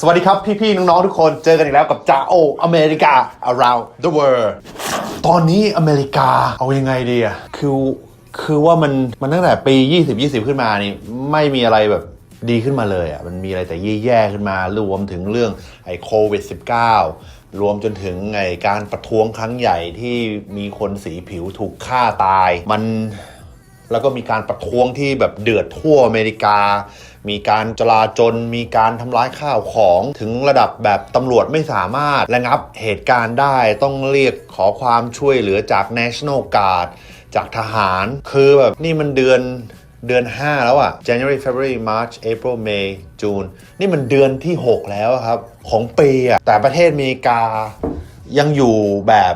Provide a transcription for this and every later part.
สวัสดีครับพี่ๆน้องๆทุกคนเจอกันอีกแล้วกับจ่าโออเมริกา around the world ตอนนี้อเมริกาเอายังไงดีอะคือคือว่ามันมันตั้งแต่ปี 20 20 ขึ้นมานี่ไม่มีอะไรแบบดีขึ้นมาเลยอะมันมีอะไรแต่แย่ๆขึ้นมารวมถึงเรื่องไอ้โควิด -19 รวมจนถึงไอ้การประท้วงครั้งใหญ่ที่มีคนสีผิวถูกฆ่าตาย มันแล้วก็มีการประท้วงที่แบบเดือดทั่วอเมริกา มีการจลาจลมีการทำร้ายข้าวของถึงระดับแบบตำรวจไม่สามารถระงับเหตุการณ์ได้ต้องเรียกขอความช่วยเหลือจาก National Guard จากทหาร คือแบบนี่มันเดือนเดือน 5 แล้วอะ January February March April May June นี่มันเดือนที่ 6 แล้วครับ ของปีอะแต่ประเทศอเมริกายังอยู่แบบ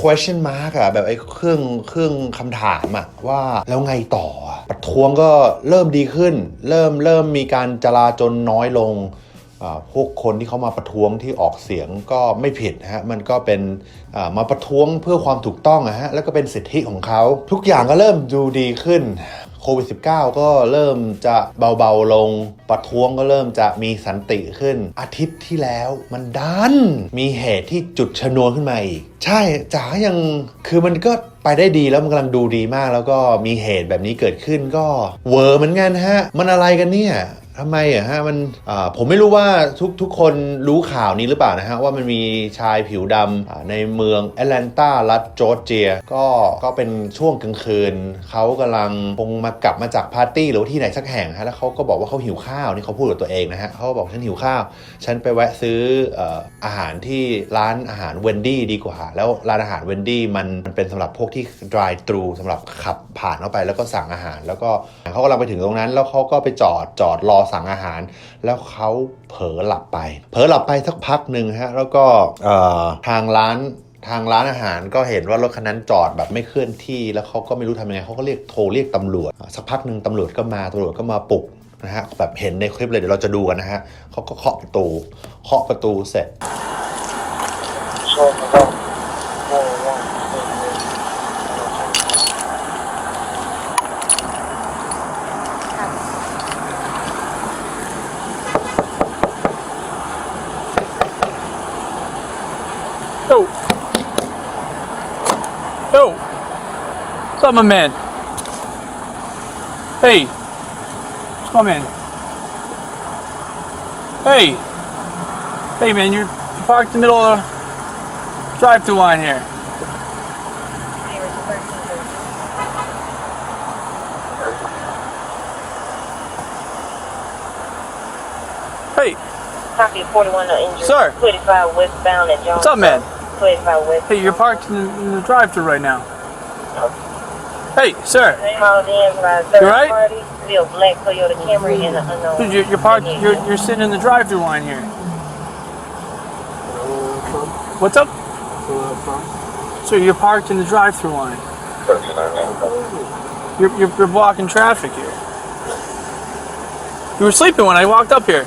question mark อะแบบไอ้เครื่องเครื่องคำถามอะว่าแล้วไงต่อประท้วงก็เริ่มดีขึ้น เริ่มเริ่มมีการจลาจลน้อยลง พวกคนที่เขามาประท้วงที่ออกเสียงก็ไม่ผิดฮะมันก็เป็นมาประท้วงเพื่อความถูกต้องนะฮะแล้วก็เป็นสิทธิของเขา ทุกอย่างก็เริ่มดูดีขึ้นโควิด -19 ก็เริ่มจะเบาๆลง ประท้วงก็เริ่มจะมีสันติขึ้น อาทิตย์ที่แล้วมันดัน มีเหตุที่จุดชนวนขึ้นมาอีก ใช่จ๋ายังคือมันก็ไปได้ดีแล้วมันกำลังดูดีมาก แล้วก็มีเหตุแบบนี้เกิดขึ้นก็เวอร์เหมือนกันฮะ มันอะไรกันเนี่ย ทำไมอะฮะมันผมไม่รู้ว่าทุกทุกคนรู้ข่าวนี้หรือเปล่านะฮะ ว่ามันมีชายผิวดำในเมืองแอตแลนตารัฐจอร์เจีย ก็ก็เป็นช่วงกลางคืน เขากำลังคงมากลับมาจากปาร์ตี้หรือที่ไหนสักแห่งฮะแล้วเขาก็บอกว่าเขาหิวข้าวนี่เขาพูดกับตัวเองนะฮะเขาก็บอกฉันหิวข้าว ฉันไปแวะซื้ออออาหารที่ร้านอาหารเวนดี้ดีกว่า แล้วร้านอาหารเวนดี้มันมันเป็นสำหรับพวกที่ drive thru สำหรับขับผ่านเข้าไปแล้วก็สั่งอาหาร แล้วก็เขากำลังไปถึงตรงนั้น แล้วเขาก็ไปจอดจอดรอสั่งอาหาร แล้วเขาเผลอหลับไป เผลอหลับไปสักพักหนึ่งฮะแล้วก็ทางร้านทางร้านอาหารก็เห็นว่ารถคันนั้นจอดแบบไม่เคลื่อนที่แล้วเขาก็ไม่รู้ทำยังไงเขาก็เรียกโทรเรียกตำรวจสักพักหนึ่งตำรวจก็มาตำรวจก็มาปลุกนะฮะแบบเห็นในคลิปเลยเดี๋ยวเราจะดูกันนะฮะเขาก็เคาะประตูเคาะประตูเสร็จ What's up, my man? Hey. What's my man? Hey. Hey, man, you're parked in the middle of the drive-through line here. Hey. Copy 41 no injury. Sir. 25 westbound at. What's up, man? 25 west. Hey, you're parked in the, in the drive-through right now. Hey, sir. Called in by a third right? party. Black Toyota Camry an unknown. You're, you're parked. You're, you're sitting in the drive-through line here. What's up? So you're parked in the drive-through line. You're, you're, you're blocking traffic here. You were sleeping when I walked up here.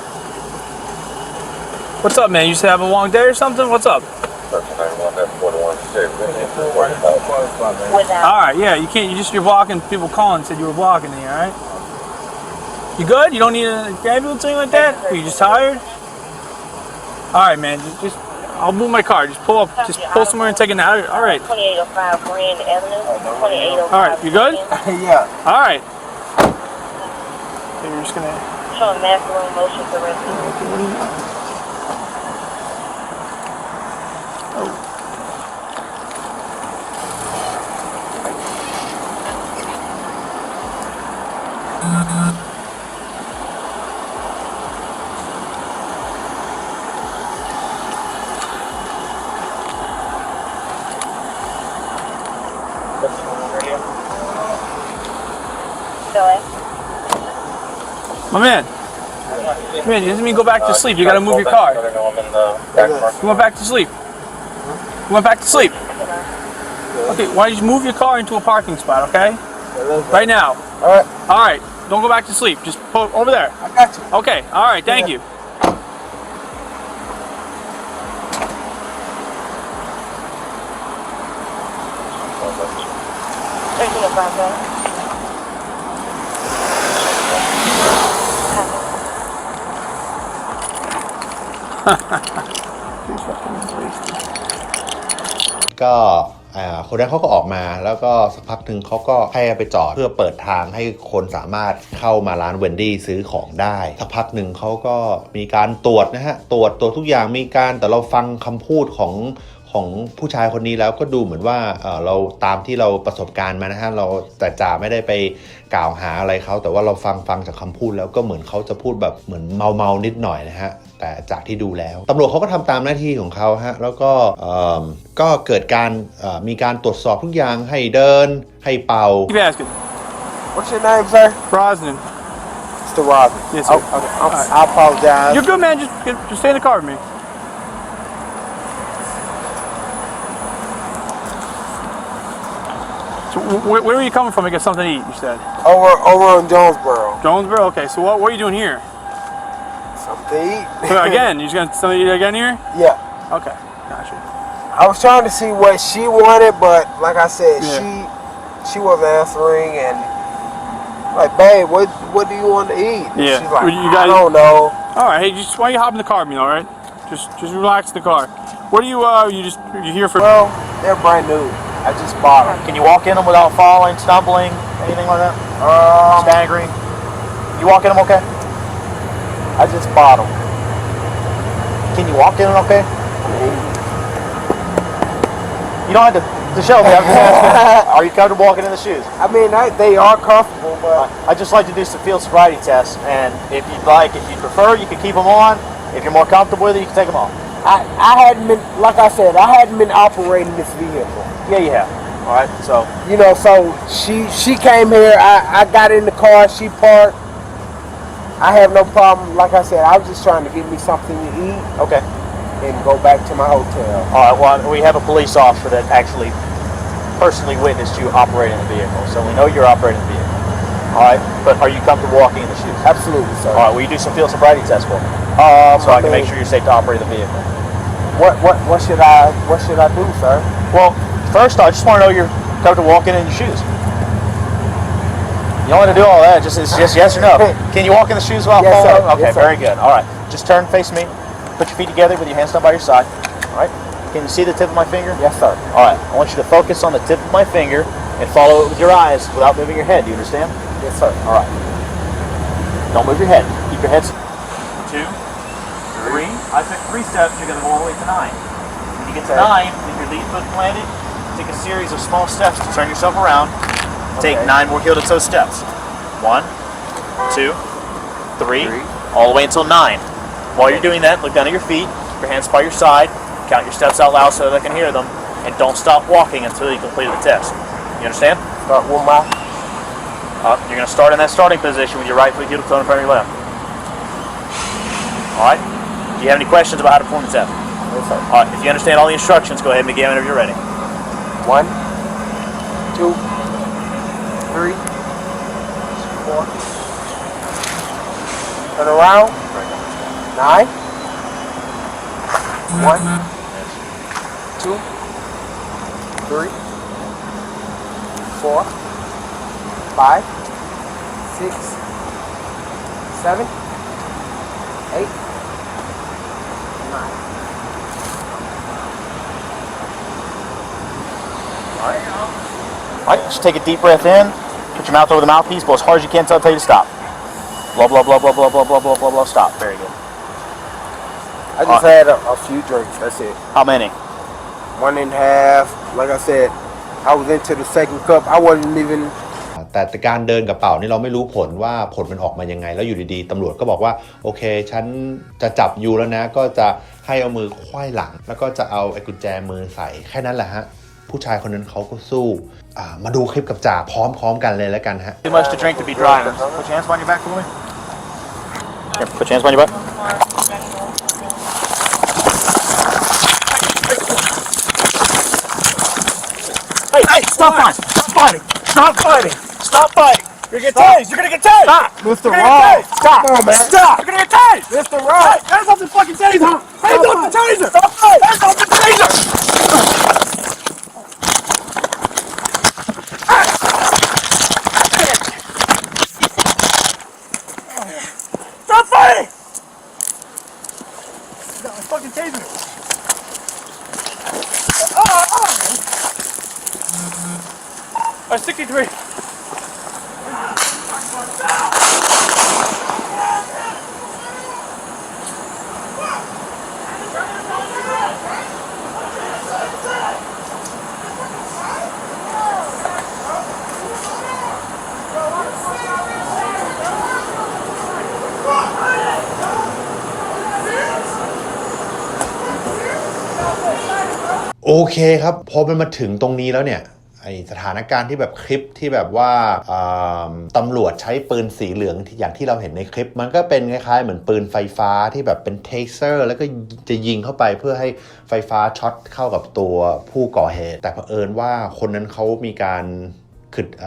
What's up, man? You just have a long day or something? What's up? Without. All right, yeah. You can't. You just you're blocking. People calling said you were blocking me. All right. You good? You don't need an ambulance or anything like that? Are you just tired? All right, man. Just, just I'll move my car. Just pull up. Just pull somewhere and take a nap. All right. 2805 Grand Avenue. 2805. All right, you good? yeah All right. So you're just gonna. Showing maximum motion to rescue. So, My man. Man, doesn't mean go back to sleep. You gotta move your car. You went back to sleep. You went back to sleep. Okay, why don't you move your car into a parking spot, okay? Right now. Alright. All right. Don't go back to sleep. Just pull over there. I got you Okay. All right. Thank you. Thirteen oh five, ก็คนนั้นเขาก็ออกมาแล้วก็สักพักหนึ่งเขาก็ให้ไปจอดเพื่อเปิดทางให้คนสามารถเข้ามาร้านเวนดี้ซื้อของได้ สักพักหนึ่งเขาก็มีการตรวจนะฮะตรวจตรวจทุกอย่างมีการแต่เราฟังคำพูดของของผู้ชายคนนี้แล้วก็ดูเหมือนว่าเราตามที่เราประสบการณ์มานะฮะเราแต่จ่าไม่ได้ไปกล่าวหาอะไรเขาแต่ว่าเราฟังฟังจากคำพูดแล้วก็เหมือนเขาจะพูดแบบเหมือนเมาเมานิดหน่อยนะฮะ แต่จากที่ดูแล้วตำรวจเขาก็ทำตามหน้าที่ของเขาฮะแล้วก็เอิ่มก็เกิดการเอ่อมีการตรวจสอบทุกอย่างให้เดินให้เป่า Keep asking. What's your name, sir? Brosnan. Mr. Robin. Yes, sir. Oh, okay. I'm- I apologize. You're good, man. Just, just stay in the car with me. So wh- where are you coming from to get something to eat? You said Over over in Jonesboro. Jonesboro. Okay. So what, what are you doing here? Something to eat. Again, you just gonna something to eat again here? yeah. Okay. Gotcha. I was trying to see what she wanted, but like I said, Yeah. she she wasn't answering and like, babe, what what do you want to eat? And Yeah. She's like, Well, you I guys- don't know. All right. Hey, just why don't you hop in the car with me? All right. Just just relax in the car. What are you? Uh, you just you here for? Well, they're brand new. I just bought them. Can you walk in them without falling, stumbling, anything like that? Um, Staggering? You walk in them okay? I just bought them. Can you walk in them okay? You don't have to, to show me. I'm just asking. Are you comfortable walking in the shoes? I mean, I, they are comfortable, but I'd just like to do some field sobriety tests, and if you'd like, if you prefer, you can keep them on. If you're more comfortable with it, you can take them off. I, I hadn't been, like I said, I hadn't been operating this vehicle. Yeah, you have. All right. So You know, so she she came here. I, I got in the car. She parked. I have no problem. Like I said, I was just trying to get me something to eat okay. and go back to my hotel. All right. Well, we have a police officer that actually personally witnessed you operating the vehicle, so we know you're operating the vehicle. All right. But are you comfortable walking in the shoes? Absolutely, sir. All right. Will you do some field sobriety tests for me? Um, so I can mean, make sure you're safe to operate the vehicle. What what what should I what should I do, sir? Well, first I just want to know you're comfortable walking in your shoes. You don't want to do all that. Just it's just yes or no. Can you walk in the shoes without Yes, falling? sir. Okay, Yes, very good. All right, just turn, face me. Put your feet together with your hands down by your side. All right. Can you see the tip of my finger? Yes, sir. All right. I want you to focus on the tip of my finger and follow it with your eyes without moving your head. Do you understand? Yes, sir. All right. Don't move your head. Keep your head. s- Two, three. I took three steps. You're going to go all the way to nine. When you get to Okay. nine, leave your lead foot planted. Take a series of small steps to turn yourself around. Take Okay. nine more heel-to-toe steps. One, two, three, Three. all the way until nine. While you're doing that, look down at your feet. Keep your hands by your side. Count your steps out loud so that I can hear them. And don't stop walking until you complete the test. You understand? Start one mile. Uh, you're going to start in that starting position with your right foot heel to toe in front of your left. All right. Do you have any questions about how to perform the test? yes, sir. All right. If you understand all the instructions, go ahead and begin whenever you're ready. One, two, three, four. Turn around. Nine. One, two, three, four, five, six, seven, eight, nine. All right. Just take a deep breath in. Put your mouth over the mouthpiece. Blow as hard as you can until I tell you to stop. Blah blah blah blah blah blah blah blah blah blah. Stop. Very good. I just had a, a few drinks. That's it. How many? One and a half. Like I said, I was into the second cup. I wasn't even แต่แต่การเดินกระเป๋านี่เราไม่รู้ผลว่าผลมันออกมายังไง แล้วอยู่ดีๆตำรวจก็บอกว่า โอเค ฉันจะจับยูแล้วนะ ก็จะให้เอามือควยหลัง แล้วก็จะเอาไอ้กุญแจมือใส่แค่นั้นแหละฮะ ผู้ชายคนนั้นเขาก็สู้อ่ามาดูคลิปกับจ่าพร้อมๆกันเลยแล้วกันฮะ Too much to drink to be driving. Put your hands behind your back for me. Here, put your hands behind your butt. Hey, hey, stop fighting! Stop fighting! Stop fighting! Stop fighting! You're gonna get tased! You're gonna get tased! Stop! Mr. You're Ross. Stop! Come on, man. Stop! You're gonna get tased! Mr. Ross. Hey, hands off the fucking taser! Hands off the taser! Stop fighting! Hands off the taser! โอเคครับ พอมันมาถึงตรงนี้แล้วเนี่ย ไอสถานการณ์ที่แบบคลิปที่แบบว่าตำรวจใช้ปืนสีเหลืองอย่างที่เราเห็นในคลิป มันก็เป็นคล้ายๆเหมือนปืนไฟฟ้าที่แบบเป็นเทเซอร์ แล้วก็จะยิงเข้าไปเพื่อให้ไฟฟ้าช็อตเข้ากับตัวผู้ก่อเหตุ แต่เผอิญว่าคนนั้นเขามีการขึ้นเ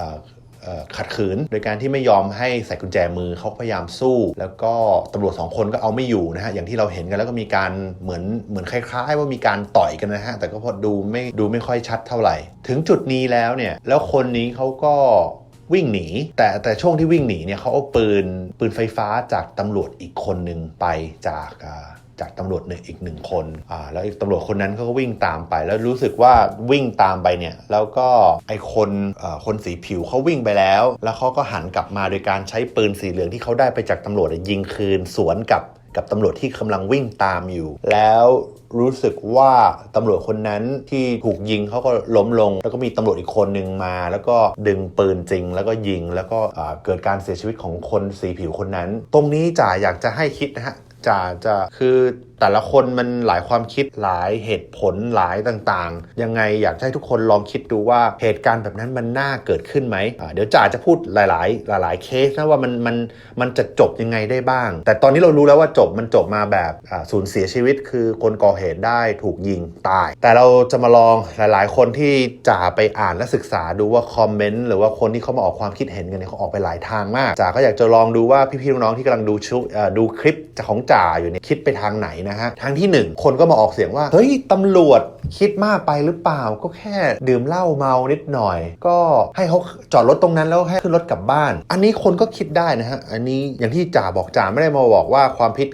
ขัดขืน โดยการที่ไม่ยอมให้ใส่กุญแจมือเขาพยายามสู้ แล้วก็ตำรวจสองคนก็เอาไม่อยู่นะฮะอย่างที่เราเห็นกันแล้วก็มีการเหมือนเหมือนคล้ายๆ ว่ามีการต่อยกันนะฮะแต่ก็พอดูไม่ดูไม่ค่อยชัดเท่าไหร่ ถึงจุดนี้แล้วเนี่ยแล้วคนนี้เขาก็วิ่งหนี แต่แต่ช่วงที่วิ่งหนีเนี่ยเขาเอาปืนปืนไฟฟ้าจากตำรวจอีกคนหนึ่งไปจาก จากตำรวจหนึ่งอีกหนึ่งคนอ่าแล้วอีกตำรวจคนนั้นเขาก็วิ่งตามไป แล้วรู้สึกว่าวิ่งตามไปเนี่ยแล้วก็ไอคนอ่คนสีผิวเขาวิ่งไปแล้ว แล้วเขาก็หันกลับมาโดยการใช้ปืนสีเหลืองที่เขาได้ไปจากตำรวจยิงคืนสวนกับกับตำรวจที่กำลังวิ่งตามอยู่ แล้วรู้สึกว่าตำรวจคนนั้นที่ถูกยิงเขาก็ล้มลง แล้วก็มีตำรวจอีกคนหนึ่งมา แล้วก็ดึงปืนจริง แล้วก็ยิงแล้วก็เกิดการเสียชีวิตของคนสีผิวคนนั้น ตรงนี้จ่าอยากจะให้คิดนะฮะ จะจะคือ แต่ละคนมันหลายความคิดหลายเหตุผลหลายต่างๆ ยังไงอยากให้ทุกคนลองคิดดูว่าเหตุการณ์แบบนั้นมันน่าเกิดขึ้นไหม เดี๋ยวจ่าจะพูดหลาย ๆ หลาย ๆ เคสนะว่ามันมันมันจะจบยังไงได้บ้าง แต่ตอนนี้เรารู้แล้วว่าจบมันจบมาแบบสูญเสียชีวิต คือคนก่อเหตุได้ถูกยิงตาย แต่เราจะมาลองหลาย ๆ คนที่จ่าไปอ่านและศึกษาดูว่าคอมเมนต์หรือว่าคนที่เขามาออกความคิดเห็นกันเนี่ยเขาออกไปหลายทางมากจ่าก็อยากจะลองดูว่าพี่ๆน้องๆที่กำลังดูชุดูคลิปของจ่าอยู่เนี่ยคิดไปทางไหนนะฮะทางที่หนึ่งคนก็มาออกเสียงว่า เฮ้ยตำรวจคิดมากไปหรือเปล่า ก็แค่ดื่มเหล้าเมานิดหน่อย ก็ให้เขาจอดรถตรงนั้นแล้วให้ขึ้นรถกลับบ้าน อันนี้คนก็คิดได้นะฮะอันนี้อย่างที่จ่าบอกจ่าไม่ได้มาบอกว่าความผิด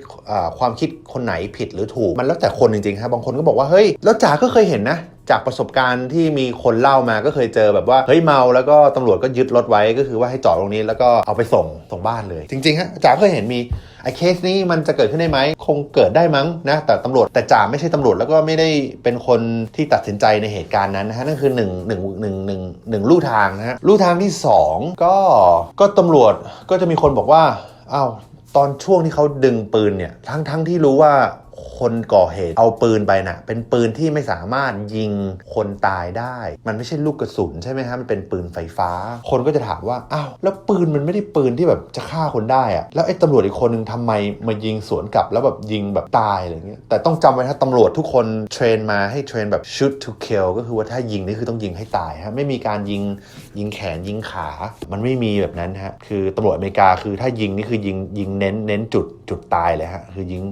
ความคิดคนไหนผิดหรือถูก มันแล้วแต่คนจริงๆฮะบบางคนก็บอกว่าเฮ้ยแล้วจ่าก็เคยเห็นนะ จากประสบการณ์ที่มีคนเล่ามาก็เคยเจอแบบว่าเฮ้ยเมาแล้วก็ตำรวจก็ยึดรถไว้ก็คือว่าให้จอดตรงนี้แล้วก็เอาไปส่งส่งบ้านเลย จริงๆฮะจ่าเคยเห็นมีไอ้เคสนี้มันจะเกิดขึ้นได้ไหมคงเกิดได้มั้งนะแต่ตำรวจแต่จ่าไม่ใช่ตำรวจแล้วก็ไม่ได้เป็นคนที่ตัดสินใจในเหตุการณ์นั้นนะฮะนั่นคือหนึ่งหนึ่งหนึ่งหนึ่งหนึ่งลู่ทางนะฮะลู่ทางที่สองก็ก็ตำรวจก็จะมีคนบอกว่าอ้าวตอนช่วงที่เขาดึงปืนเนี่ยทั้งทั้งที่รู้ว่า คนก่อเหตุเอาปืนไปน่ะเป็นปืนที่ไม่สามารถยิงคนตายได้ มันไม่ใช่ลูกกระสุนใช่ไหมฮะมันเป็นปืนไฟฟ้า คนก็จะถามว่าอ้าวแล้วปืนมันไม่ได้ปืนที่แบบจะฆ่าคนได้อะแล้วไอ้ตำรวจอีกคนนึงทำไมมายิงสวนกลับแล้วแบบยิงแบบตายอะไรเงี้ยแต่ต้องจำไว้ถ้าตำรวจทุกคนเทรนมาให้เทรนแบบ shoot to kill ก็คือว่าถ้ายิงนี่คือต้องยิงให้ตายฮะไม่มีการยิงยิงแขนยิงขา มันไม่มีแบบนั้นฮะคือตำรวจอเมริกาคือถ้ายิงนี่คือยิงยิงเน้นเน้นจุดจุดตายเลยฮะคือยิง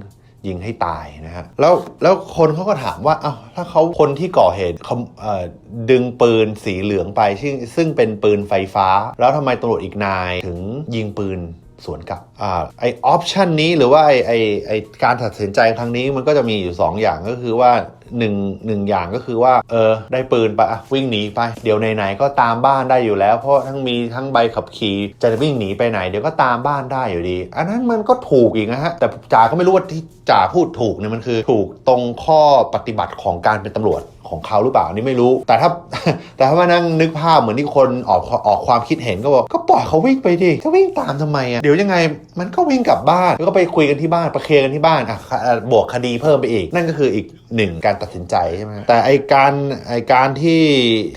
ยิงให้ตายนะฮะแล้วแล้วคนเขาก็ถามว่าอ้าวถ้าเขาคนที่ก่อเหตุเขาเอ่อดึงปืนสีเหลืองไปซึ่งซึ่งเป็นปืนไฟฟ้า แล้วทำไมตำรวจอีกนายถึงยิงปืน สวนกลับอ่าไอออปชันนี้หรือว่าไอไอไอการตัดสินใจครั้งนี้มันก็จะมีอยู่ 2 อย่างก็คือว่าหนึ่งหนึ่งอย่างก็คือว่าเออได้ปืนไปวิ่งหนีไป เดี๋ยวไหนๆก็ตามบ้านได้อยู่แล้ว เพราะทั้งมีทั้งใบขับขี่จะวิ่งหนีไปไหน เดี๋ยวก็ตามบ้านได้อยู่ดี อันนั้นมันก็ถูกอีกนะฮะแต่จ่าก็ไม่รู้ว่าที่จ่าพูดถูกเนี่ยมันคือถูกตรงข้อปฏิบัติของการเป็นตำรวจ ของเขาหรือเปล่านี่ไม่รู้ แต่ถ้าแต่ถ้ามานั่งนึกภาพเหมือนที่คนออกออกความคิดเห็นก็บอกก็ปล่อยเขาวิ่งไปดิจะวิ่งตามทำไมอะเดี๋ยวยังไงมันก็วิ่งกลับบ้านแล้วก็ไปคุยกันที่บ้านประเคลียร์กันที่บ้านอะบวกคดีเพิ่มไปอีก นั่นก็คืออีกหนึ่งการตัดสินใจใช่ไหมแต่ไอการไอการที่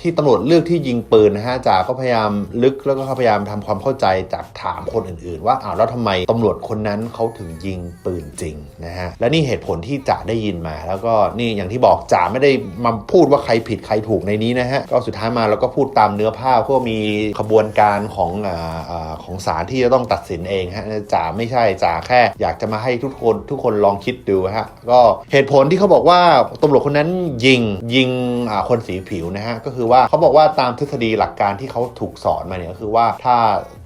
ที่ตำรวจเลือกที่ยิงปืนนะฮะจ่าก็พยายามลึกแล้วก็พยายามทำความเข้าใจจากถามคนอื่น ๆ ว่าอ้าวแล้วทำไมตำรวจคนนั้นเขาถึงยิงปืนจริงนะฮะและนี่เหตุผลที่จ่าได้ยินมา แล้วก็นี่อย่างที่บอกจ่าไม่ได้มาพูดว่าใครผิดใครถูกในนี้นะฮะก็สุดท้ายมาเราก็พูดตามเนื้อผ้าเพื่อมีขบวนการของออของศาลที่จะต้องตัดสินเองฮะจ่าไม่ใช่จ่าแค่ อยากจะมาให้ทุกคนทุกคนลองคิดดูฮะก็เหตุผลที่เขาบอกว่าตำรวจคนนั้นยิงยิงคนสีผิวนะฮะก็คือว่าเขาบอกว่าตามทฤษฎีหลักการที่เขาถูกสอนมาเนี่ยก็คือว่าถ้า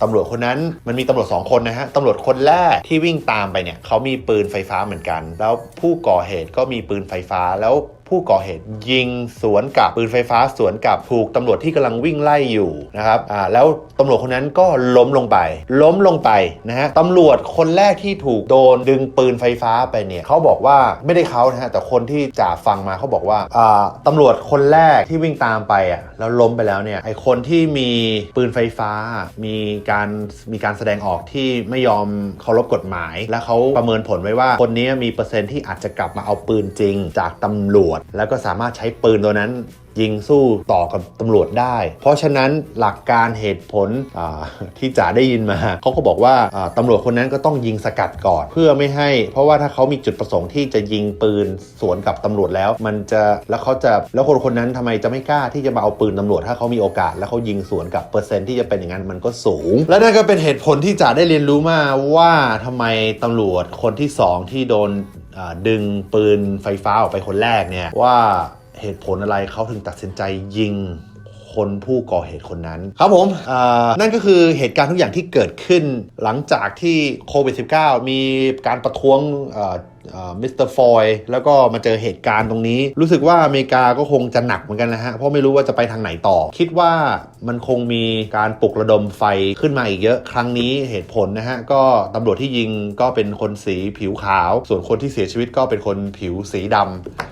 ตำรวจคนนั้นมันมีตำรวจสองคนนะฮะตำรวจคนแรกที่วิ่งตามไปเนี่ยเขามีปืนไฟฟ้าเหมือนกัน แล้วผู้ก่อเหตุก็มีปืนไฟฟ้าแล้ว ผู้ก่อเหตุยิงสวนกับปืนไฟฟ้าสวนกับถูกตำรวจที่กำลังวิ่งไล่อยู่นะครับอ่าแล้วตำรวจคนนั้นก็ล้มลงไป ล้มลงไปนะฮะตำรวจคนแรกที่ถูกโดนดึงปืนไฟฟ้าไปเนี่ยเขาบอกว่าไม่ได้เขานะฮะแต่คนที่จ่าฟังมาเขาบอกว่าอ่าตำรวจคนแรกที่วิ่งตามไปอะแล้วล้มไปแล้วเนี่ยไอคนที่มีปืนไฟฟ้า มีการมีการแสดงออกที่ไม่ยอมเคารพกฎหมาย และเขาประเมินผลไว้ว่าคนนี้มีเปอร์เซ็นต์ที่อาจจะกลับมาเอาปืนจริง จากตำรวจแล้วก็สามารถใช้ปืนตัวนั้นยิงสู้ต่อกับตำรวจได้ เพราะฉะนั้นหลักการเหตุผลที่จ๋าได้ยินมา เขาก็บอกว่าตำรวจคนนั้นก็ต้องยิงสกัดก่อน เพื่อไม่ให้ เพราะว่าถ้าเขามีจุดประสงค์ที่จะยิงปืนสวนกับตำรวจแล้ว มันจะแล้วเขาจะแล้วคนคนนั้นทำไมจะไม่กล้าที่จะมาเอาปืนตำรวจ ถ้าเขามีโอกาสแล้วเขายิงสวนกับเปอร์เซ็นต์ที่จะเป็นอย่างนั้นมันก็สูง และนั่นก็เป็นเหตุผลที่จ๋าได้เรียนรู้มาว่าทำไมตำรวจคนที่สองที่โดน ดึงปืนไฟฟ้าออกไปคนแรกเนี่ยว่าเหตุผลอะไรเขาถึงตัดสินใจยิงคนผู้ก่อเหตุคนนั้น ครับผมนั่นก็คือเหตุการณ์ทุกอย่างที่เกิดขึ้นหลังจากที่โควิด -19 มีการประท้วง มิสเตอร์ฟอยแล้วก็มาเจอเหตุการณ์ตรงนี้ รู้สึกว่าอเมริกาก็คงจะหนักเหมือนกันนะฮะ เพราะไม่รู้ว่าจะไปทางไหนต่อ คิดว่ามันคงมีการปลุกระดมไฟขึ้นมาอีกเยอะ ครั้งนี้เหตุผลนะฮะ ก็ตำรวจที่ยิงก็เป็นคนสีผิวขาว ส่วนคนที่เสียชีวิตก็เป็นคนผิวสีดำอ่าอ่า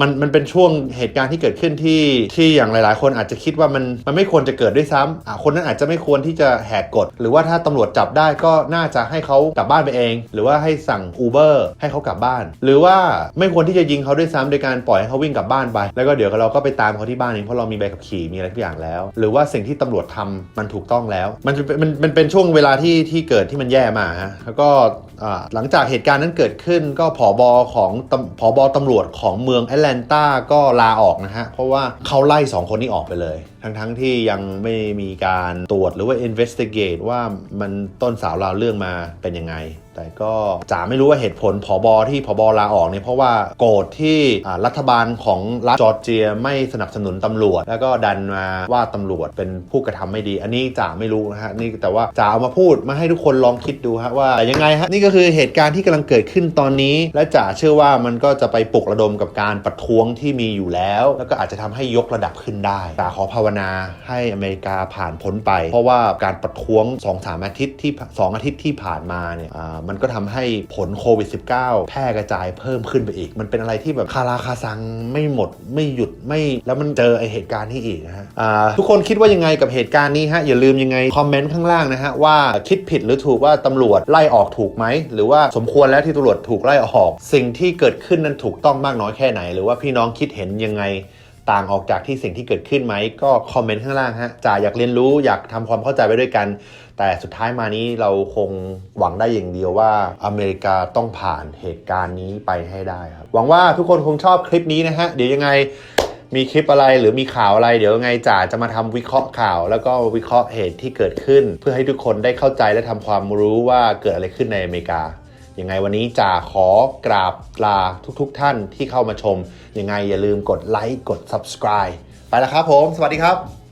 มันมันเป็นช่วงเหตุการณ์ที่เกิดขึ้นที่ที่อย่างหลายๆ คนอาจจะคิดว่ามันมันไม่ควรจะเกิดด้วยซ้ำอ่าคนนั้นอาจจะไม่ควรที่จะแหกกฎ หรือว่าถ้าตำรวจจับได้ก็น่าจะให้เขากลับบ้านไปเอง หรือว่าให้สั่ง Uber ให้เขากลับบ้าน หรือว่าไม่ควรที่จะยิงเขาด้วยซ้ำโดยการปล่อยให้เขาวิ่งกลับบ้านไป แล้วก็เดี๋ยวเราก็ไปตามเขาที่บ้านเองเพราะเรามีใบขับขี่มีอะไรทุกอย่างแล้ว หรือว่าสิ่งที่ตำรวจทำมันถูกต้องแล้ว มันเป็นมันมันเป็นช่วงเวลาที่ที่เกิดที่มันแย่มาฮะแล้วก็หลังจากเหตุการณ์นั้นเกิดขึ้นก็ผอบอของผอบอตำรวจของเมืองแอตแลนตาก็ลาออกนะฮะ เพราะว่าเขาไล่ 2 คนนี้ออกไปเลย ทั้งทั้งๆที่ยังไม่มีการตรวจหรือว่า investigate ว่ามันต้นสาวราวเรื่องมาเป็นยังไง แต่ก็จ๋าไม่รู้ว่าเหตุผลผอบอที่ผอบอลาออกเนี่ยเพราะว่าโกรธที่รัฐบาลของรัฐจอร์เจียไม่สนับสนุนตำรวจ แล้วก็ดันมาว่าตำรวจเป็นผู้กระทำไม่ดี อันนี้จ๋าไม่รู้นะฮะนี่แต่ว่าจ๋าเอามาพูดมาให้ทุกคนลองคิดดูฮะว่าแต่ยังไงฮะนี่ก็คือเหตุการณ์ที่กำลังเกิดขึ้นตอนนี้ และจ๋าเชื่อว่ามันก็จะไปปลุกระดมกับการประท้วงที่มีอยู่แล้ว แล้วก็อาจจะทำให้ยกระดับขึ้นได้จ๋าขอภาวนาให้อเมริกาผ่านพ้นไป เพราะว่าการประท้วง2อสามอาทิตย์ที่สองอาทิตย์ที่ผ่านมาเนี่ยมันก็ทำให้ผลโควิด -19 แพร่กระจายเพิ่มขึ้นไปอีก มันเป็นอะไรที่แบบคาราคาซังไม่หมดไม่หยุดไม่แล้วมันเจอไอเหตุการณ์นี้อีกนะฮะทุกคนคิดว่ายังไงกับเหตุการณ์นี้ฮะอย่าลืมยังไงคอมเมนต์ข้างล่างนะฮะว่าคิดผิดหรือถูกว่าตำรวจไล่ออกถูกไหมหรือว่าสมควรแล้วที่ตำรวจถูกไล่ออก สิ่งที่เกิดขึ้นนั้นถูกต้องมากน้อยแค่ไหน หรือว่าพี่น้องคิดเห็นยังไง ต่างออกจากที่สิ่งที่เกิดขึ้นไหม ก็คอมเมนต์ข้างล่างฮะจ่าอยากเรียนรู้อยากทำความเข้าใจไปด้วยกัน แต่สุดท้ายมานี้เราคงหวังได้อย่างเดียวว่าอเมริกาต้องผ่านเหตุการณ์นี้ไปให้ได้ครับ หวังว่าทุกคนคงชอบคลิปนี้นะฮะ เดี๋ยวยังไงมีคลิปอะไรหรือมีข่าวอะไร เดี๋ยวยังไงจ่าจะมาทำวิเคราะห์ข่าว แล้วก็วิเคราะห์เหตุที่เกิดขึ้น เพื่อให้ทุกคนได้เข้าใจและทำความรู้ว่าเกิดอะไรขึ้นในอเมริกา ยังไงวันนี้จ่าขอกราบลาทุกๆทท่านที่เข้ามาชม ยังไงอย่าลืมกดไลค์กด subscribe ไปแล้วครับผม สวัสดีครับ